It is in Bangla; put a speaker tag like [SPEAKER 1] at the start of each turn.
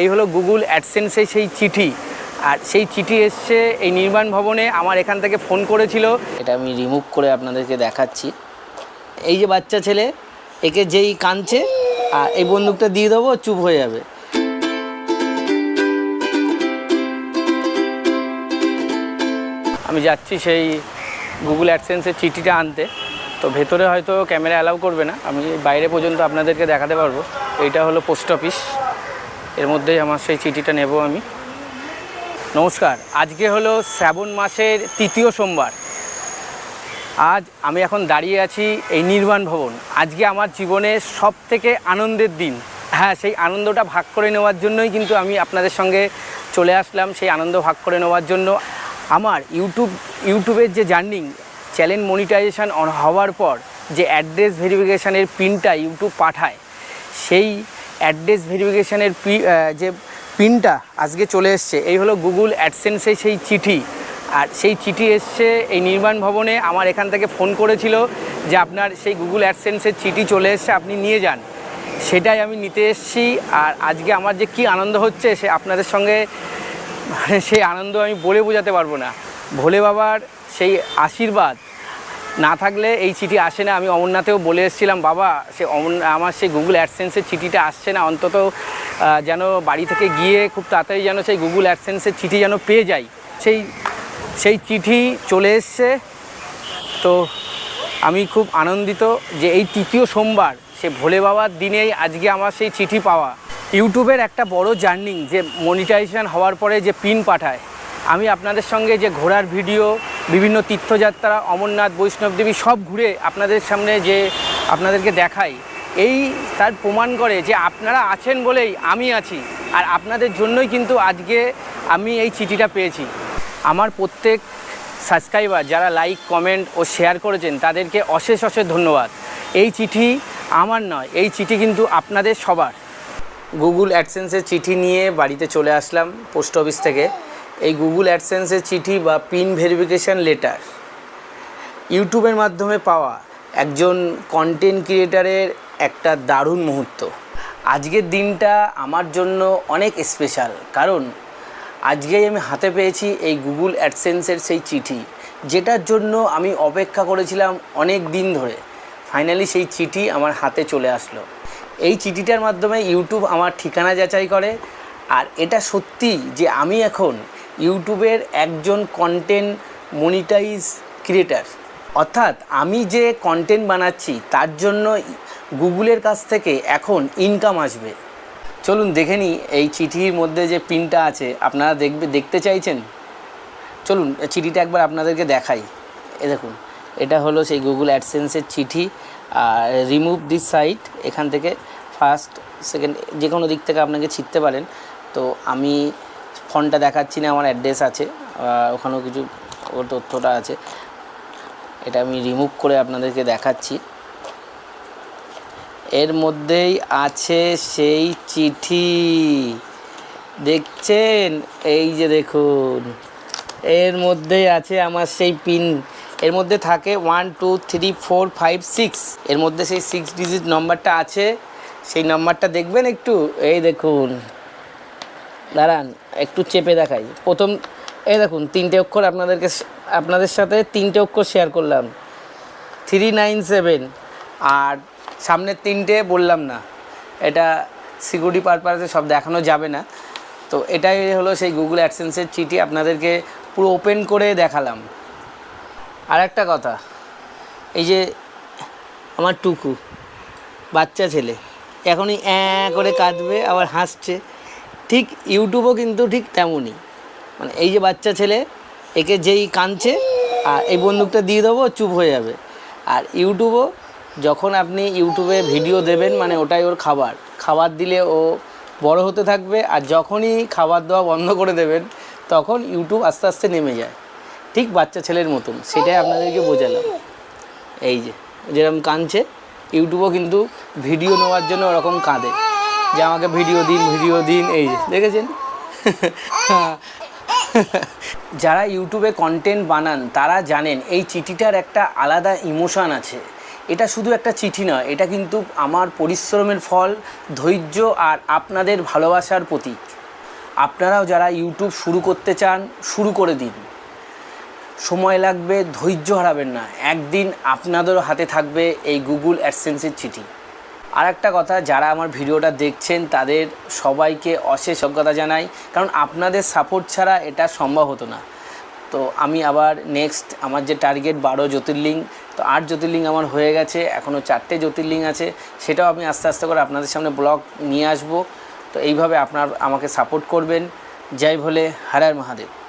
[SPEAKER 1] এই হলো গুগল অ্যাডসেন্সে সেই চিঠি। আর সেই চিঠি এসছে এই নির্মাণ ভবনে আমার এখান থেকে ফোন করেছিল। এটা আমি রিমুভ করে আপনাদেরকে দেখাচ্ছি। এই যে বাচ্চা ছেলে একে যেই কাঁদছে আর এই বন্দুকটা দিয়ে দেবো চুপ হয়ে যাবে। আমি যাচ্ছি সেই গুগল অ্যাডসেন্সের চিঠিটা আনতে। তো ভেতরে হয়তো ক্যামেরা অ্যালাউ করবে না। আমি বাইরে পর্যন্ত আপনাদেরকে দেখাতে পারব। এইটা হলো পোস্ট অফিস। এর মধ্যেই আমার সেই চিঠিটা নেব আমি। নমস্কার, আজকে হলো শ্রাবণ মাসের তৃতীয় সোমবার। আজ আমি এখন দাঁড়িয়ে আছি এই নির্মাণ ভবন। আজকে আমার জীবনের সব থেকে আনন্দের দিন। হ্যাঁ সেই আনন্দটা ভাগ করে নেওয়ার জন্যই কিন্তু আমি আপনাদের সঙ্গে চলে আসলাম সেই আনন্দ ভাগ করে নেওয়ার জন্য। আমার ইউটিউব, ইউটিউবের যে জার্নিং, চ্যানেল মনিটাইজেশন হওয়ার পর যে অ্যাড্রেস ভেরিফিকেশানের পিনটা ইউটিউব পাঠায়, সেই অ্যাড্রেস ভেরিফিকেশানের যে পিনটা আজকে চলে এসছে, এই হলো গুগল অ্যাডসেন্সে সেই চিঠি। আর সেই চিঠি এসছে এই নির্মাণ ভবনে, আমার এখান থেকে ফোন করেছিল যে আপনার সেই গুগল অ্যাডসেন্সের চিঠি চলে এসছে, আপনি নিয়ে যান। সেটাই আমি নিতে এসেছি, আর আজকে আমার যে কি আনন্দ হচ্ছে, সে আপনাদের সঙ্গে মানে সেই আনন্দ আমি বলে বোঝাতে পারব না। ভোলে বাবার সেই আশীর্বাদ না থাকলে এই চিঠি আসে না। আমি অমরনাথেও বলে এসেছিলাম, বাবা, সে অমর, আমার সেই গুগল অ্যাডসেন্সের চিঠিটা আসছে না। অন্তত যেন বাড়ি থেকে গিয়ে খুব তাড়াতাড়ি যেন সেই গুগল অ্যাডসেন্সের চিঠি যেন পেয়ে যাই। সেই সেই চিঠি চলে এসছে। তো আমি খুব আনন্দিত যে এই তৃতীয় সোমবার, সে ভোলে বাবার দিনেই আজকে আমার সেই চিঠি পাওয়া। ইউটিউবের একটা বড় জার্নিং যে মনিটাইজেশন হওয়ার পরে যে পিন পাঠায়। আমি আপনাদের সঙ্গে যে ঘোরার ভিডিও বিভিন্ন তীর্থযাত্রা, অমরনাথ বৈষ্ণবদেবী সব ঘুরে আপনাদের সামনে যে আপনাদেরকে দেখাই। এই তার প্রমাণ করে যে আপনারা আছেন বলেই আমি আছি। আর আপনাদের জন্যই কিন্তু আজকে আমি এই চিঠিটা পেয়েছি। আমার প্রত্যেক সাবস্ক্রাইবার যারা লাইক, কমেন্ট ও শেয়ার করেছেন, তাদেরকে অশেষ অশেষ ধন্যবাদ। এই চিঠি আমার নয়, এই চিঠি কিন্তু আপনাদের সবার। গুগল অ্যাডসেন্সের চিঠি নিয়ে বাড়িতে চলে আসলাম পোস্ট অফিস থেকে। এই গুগল অ্যাডসেন্সের চিঠি বা পিন ভেরিফিকেশান লেটার ইউটিউবের মাধ্যমে পাওয়া একজন কন্টেন্ট ক্রিয়েটারের একটা দারুণ মুহূর্ত। আজকের দিনটা আমার জন্য অনেক স্পেশাল কারণ আজকেই আমি হাতে পেয়েছি এই গুগল অ্যাডসেন্সের সেই চিঠি, যেটার জন্য আমি অপেক্ষা করেছিলাম অনেক দিন ধরে। ফাইনালি সেই চিঠি আমার হাতে চলে আসলো। এই চিঠিটার মাধ্যমে ইউটিউব আমার ঠিকানা যাচাই করে, আর এটা সত্যি যে আমি এখন ইউটিউবের একজন কন্টেন্ট মনিটাইজ ক্রিয়েটার অর্থাৎ আমি যে কন্টেন্ট বানাচ্ছি, তার জন্য গুগলের কাছ থেকে এখন ইনকাম আসবে। চলুন দেখে নিই এই চিঠির মধ্যে যে পিনটা আছে, আপনারা দেখবে, দেখতে চাইছেন? চলুন চিঠিটা একবার আপনাদেরকে দেখাই। এ দেখুন, এটা হলো সেই গুগল অ্যাডসেন্সের চিঠি। আর রিমুভ দিস সাইট এখান থেকে ফার্স্ট সেকেন্ড যে কোনো দিক থেকে আপনাকে ছিটতে পারেন। তো আমি ফোনটা দেখাচ্ছি না, আমার অ্যাড্রেস আছে। ওখানেও কিছু ওর তথ্যটা আছে। এটা আমি রিমুভ করে আপনাদেরকে দেখাচ্ছি। এর মধ্যেই আছে সেই চিঠি। দেখছেন? এই যে দেখুন। এর মধ্যেই আছে আমার সেই পিন এর মধ্যে থাকে one two three four five six এর মধ্যে সেই সিক্স ডিজিট নম্বরটা আছে। সেই নম্বরটা দেখবেন একটু? এই দেখুন। দাঁড়ান, একটু চেপে দেখাই। প্রথম, এই দেখুন, তিনটে অক্ষর আপনাদেরকে আপনাদের সাথে তিনটে অক্ষর শেয়ার করলাম। থ্রি নাইন সেভেন আর সামনের তিনটে বললাম না। এটা সিকিউরিটি পারপাসে সব দেখানো যাবে না। তো এটাই হলো সেই গুগল অ্যাডসেন্সের চিঠি, আপনাদেরকে পুরো ওপেন করে দেখালাম। আর একটা কথা, এই যে আমার টুকু, বাচ্চা ছেলে, এখনই অ্যাঁ করে কাঁদবে, আবার হাসছে। ঠিক ইউটিউবও কিন্তু ঠিক তেমনই। মানে এই যে বাচ্চা ছেলে, একে যেই কাঁদছে, আর এই বন্দুকটা দিয়ে দেবো, চুপ হয়ে যাবে। আর ইউটিউবও যখন আপনি ইউটিউবে ভিডিও দেবেন মানে ওটাই ওর খাবার। খাবার দিলে ও বড় হতে থাকবে, আর যখনই খাবার দেওয়া বন্ধ করে দেবেন, তখন ইউটিউব আস্তে আস্তে নেমে যায়। ঠিক বাচ্চা ছেলের মতন, সেটাই আপনাদেরকে বোঝালাম। এই যে, যেরকম কাঁদছে, ইউটিউবও কিন্তু ভিডিও নেওয়ার জন্য ওরকম কাঁদে। যে আমাকে ভিডিও দিন ভিডিও দিন, এই দেখেছেন? যারা ইউটিউবে কন্টেন্ট বানান, তারা জানেন এই চিঠিটার একটা আলাদা ইমোশান আছে। এটা শুধু একটা চিঠি নয় এটা কিন্তু আমার পরিশ্রমের ফল, ধৈর্য আর আপনাদের ভালোবাসার প্রতীক। আপনারাও যারা ইউটিউব শুরু করতে চান, শুরু করে দিন। সময় লাগবে, ধৈর্য হারাবেন না। একদিন আপনাদেরও হাতে থাকবে এই গুগল অ্যাডসেন্সের চিঠি। আর একটা কথা, যারা আমার ভিডিওটা দেখছেন, তাদের সবাইকে অশেষ অজ্ঞতা জানাই। কারণ আপনাদের সাপোর্ট ছাড়া এটা সম্ভব হতো না। তো আমি আবার নেক্সট আমার যে টার্গেট বারো জ্যোতির্লিঙ্গ তো আট জ্যোতির্লিঙ্গ আমার হয়ে গেছে এখনও চারটে জ্যোতির্লিঙ্গ আছে। সেটাও আমি আস্তে আস্তে করে আপনাদের সামনে ব্লগ নিয়ে আসব। তো এইভাবে আপনার আমাকে সাপোর্ট করবেন। জয় ভোলে হারার মহাদেব।